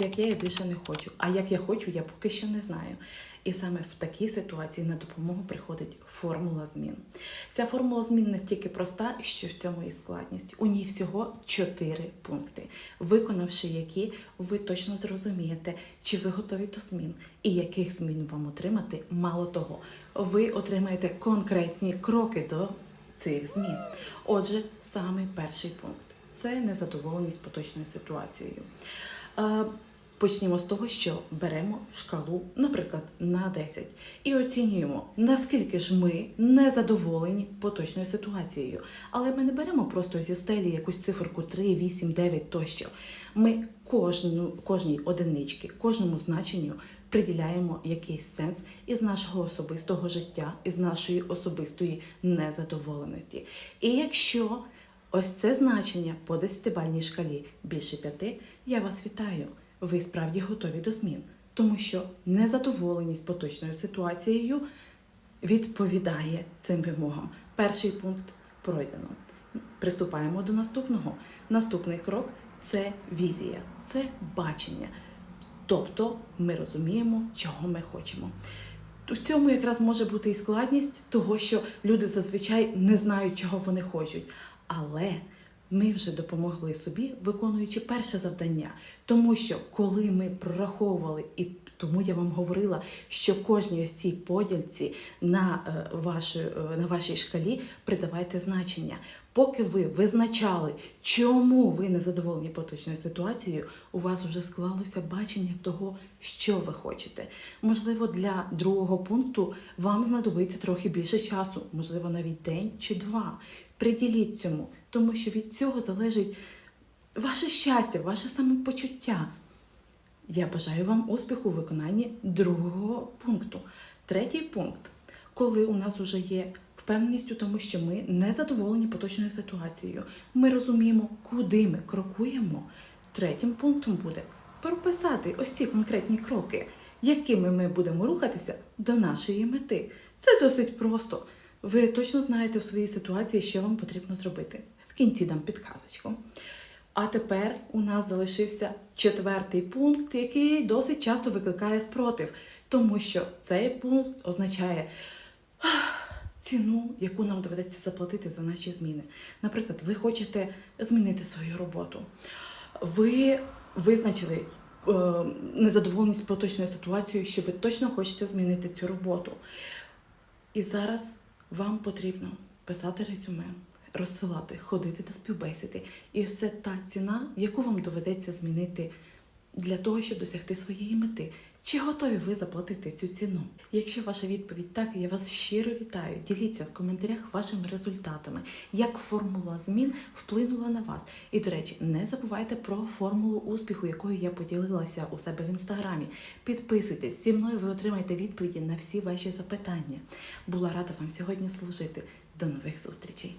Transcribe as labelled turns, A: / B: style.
A: Як я, я більше не хочу. А як я хочу, я поки що не знаю. І саме в такій ситуації на допомогу приходить формула змін. Ця формула змін настільки проста, що в цьому і складність. У ній всього чотири пункти, виконавши які, ви точно зрозумієте, чи ви готові до змін і яких змін вам отримати. Мало того, ви отримаєте конкретні кроки до цих змін. Отже, самий перший пункт це незадоволеність поточною ситуацією. Е, Почнімо з того, що беремо шкалу, наприклад, на 10 і оцінюємо, наскільки ж ми не задоволені поточною ситуацією. Але ми не беремо просто зі стелі якусь циферку 3, 8, 9 тощо. Ми кожну, кожній одиничці, кожному значенню приділяємо якийсь сенс із нашого особистого життя, із нашої особистої незадоволеності. І якщо ось це значення по 10-бальній шкалі більше 5, я вас вітаю. Ви справді готові до змін, тому що незадоволеність поточною ситуацією відповідає цим вимогам. Перший пункт пройдено. Приступаємо до наступного. Наступний крок це візія, це бачення. Тобто ми розуміємо, чого ми хочемо. В цьому якраз може бути і складність того, що люди зазвичай не знають, чого вони хочуть. Але ми вже допомогли собі, виконуючи перше завдання. Тому що коли ми прораховували, і тому я вам говорила, що кожній ось цій поділці на, вашу, е, на вашій шкалі придавайте значення. Поки ви визначали, чому ви не задоволені поточною ситуацією, у вас вже склалося бачення того, що ви хочете. Можливо, для другого пункту вам знадобиться трохи більше часу, можливо, навіть день чи два. Приділіть цьому, тому що від цього залежить ваше щастя, ваше самопочуття. Я бажаю вам успіху у виконанні другого пункту. Третій пункт, коли у нас вже є впевненість у тому, що ми не задоволені поточною ситуацією, ми розуміємо, куди ми крокуємо. Третім пунктом буде прописати ось ці конкретні кроки, якими ми будемо рухатися до нашої мети. Це досить просто. Ви точно знаєте в своїй ситуації, що вам потрібно зробити. В кінці дам підказочку. А тепер у нас залишився четвертий пункт, який досить часто викликає спротив, тому що цей пункт означає ціну, яку нам доведеться заплатити за наші зміни. Наприклад, ви хочете змінити свою роботу. Ви визначили е, незадоволеність поточною ситуацією, що ви точно хочете змінити цю роботу. І зараз вам потрібно писати резюме, розсилати, ходити на співбесіди. І все та ціна, яку вам доведеться змінити для того, щоб досягти своєї мети. Чи готові ви заплатити цю ціну? Якщо ваша відповідь так, я вас щиро вітаю. Діліться в коментарях вашими результатами, як формула змін вплинула на вас. І, до речі, не забувайте про формулу успіху, якою я поділилася у себе в інстаграмі. Підписуйтесь зі мною, ви отримаєте відповіді на всі ваші запитання. Була рада вам сьогодні служити. До нових зустрічей!